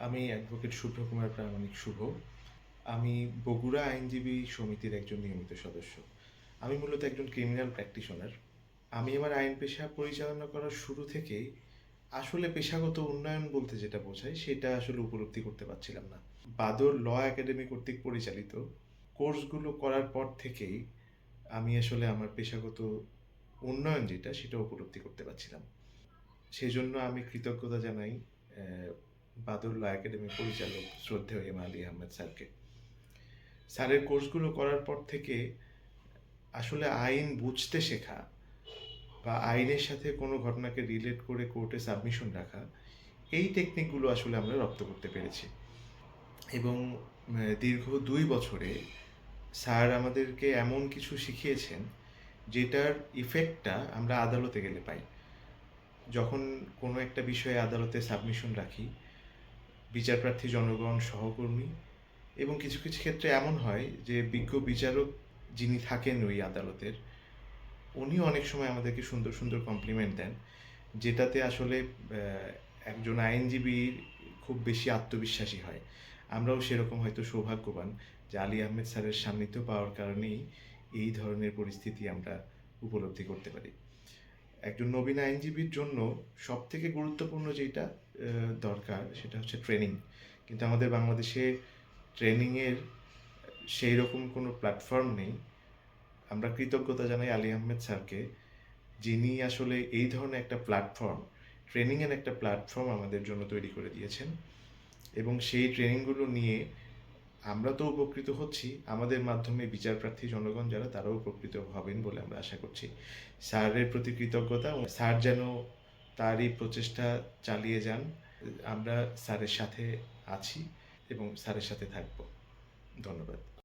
আমি অ্যাডভোকেট শুভ্রকুমার প্রামাণিক শুভ। আমি বগুড়া আইনজীবী সমিতির একজন নিয়মিত সদস্য। আমি মূলত একজন ক্রিমিনাল প্র্যাকটিশনার আমি আমার আইন পেশা পরিচালনা করার শুরু থেকেই আসলে পেশাগত উন্নয়ন বলতে যেটা বোঝায়, সেটা আসলে উপলব্ধি করতে পারছিলাম না। বাদর ল একাডেমি কর্তৃক পরিচালিত কোর্সগুলো করার পর থেকেই আমি আসলে আমার পেশাগত উন্নয়ন যেটা, সেটা উপলব্ধি করতে পারছিলাম। সেজন্য আমি কৃতজ্ঞতা জানাই আহ, একাডেমি পরিচালক শ্রদ্ধেয় এম আলী আহমেদ স্যারকে। স্যারের কোর্সগুলো করার পর থেকে আসলে আইন বুঝতে শেখা বা আইনের সাথে কোনো ঘটনাকে রিলেট করে কোর্টে সাবমিশন রাখা এই টেকনিকগুলো আসলে আমরা রপ্ত করতে পেরেছি। এবং দীর্ঘ দুই বছরে স্যার আমাদেরকে এমন কিছু শিখিয়েছেন যেটার ইফেক্টটা আমরা আদালতে গেলে পাই। যখন কোনো একটা বিষয়ে আদালতে সাবমিশন রাখি বিচারপ্রার্থী জনগণ, সহকর্মী এবং কিছু কিছু ক্ষেত্রে এমন হয় যে বিজ্ঞ বিচারক যিনি থাকেন ওই আদালতের, উনি অনেক সময় আমাদেরকে সুন্দর সুন্দর কমপ্লিমেন্ট দেন, যেটাতে আসলে একজন আইনজীবী খুব বেশি আত্মবিশ্বাসী হয়। আমরাও সেরকম হয়তো সৌভাগ্যবান যে আলী আহমেদ স্যারের সান্নিধ্য পাওয়ার কারণেই এই ধরনের পরিস্থিতি আমরা উপলব্ধি করতে পারি। একজন নবীন আইনজীবীর জন্য সব থেকে গুরুত্বপূর্ণ যেটা দরকার সেটা হচ্ছে ট্রেনিং কিন্তু আমাদের বাংলাদেশে ট্রেনিংয়ের সেই রকম কোনো প্ল্যাটফর্ম নেই। আমরা কৃতজ্ঞতা জানাই আলী আহমেদ স্যারকে, যিনি আসলে এই ধরনের একটা প্ল্যাটফর্ম ট্রেনিংয়ের একটা প্ল্যাটফর্ম আমাদের জন্য তৈরি করে দিয়েছেন। এবং সেই ট্রেনিংগুলো নিয়ে আমরা তো উপকৃত হচ্ছি। আমাদের মাধ্যমে বিচার প্রার্থী জনগণ যারা তারাও উপকৃত হবেন বলে আমরা আশা করছি। স্যারের প্রতি কৃতজ্ঞতা স্যার যেন তারই প্রচেষ্টা চালিয়ে যান। আমরা স্যারের সাথে আছি এবং স্যারের সাথে থাকব। ধন্যবাদ।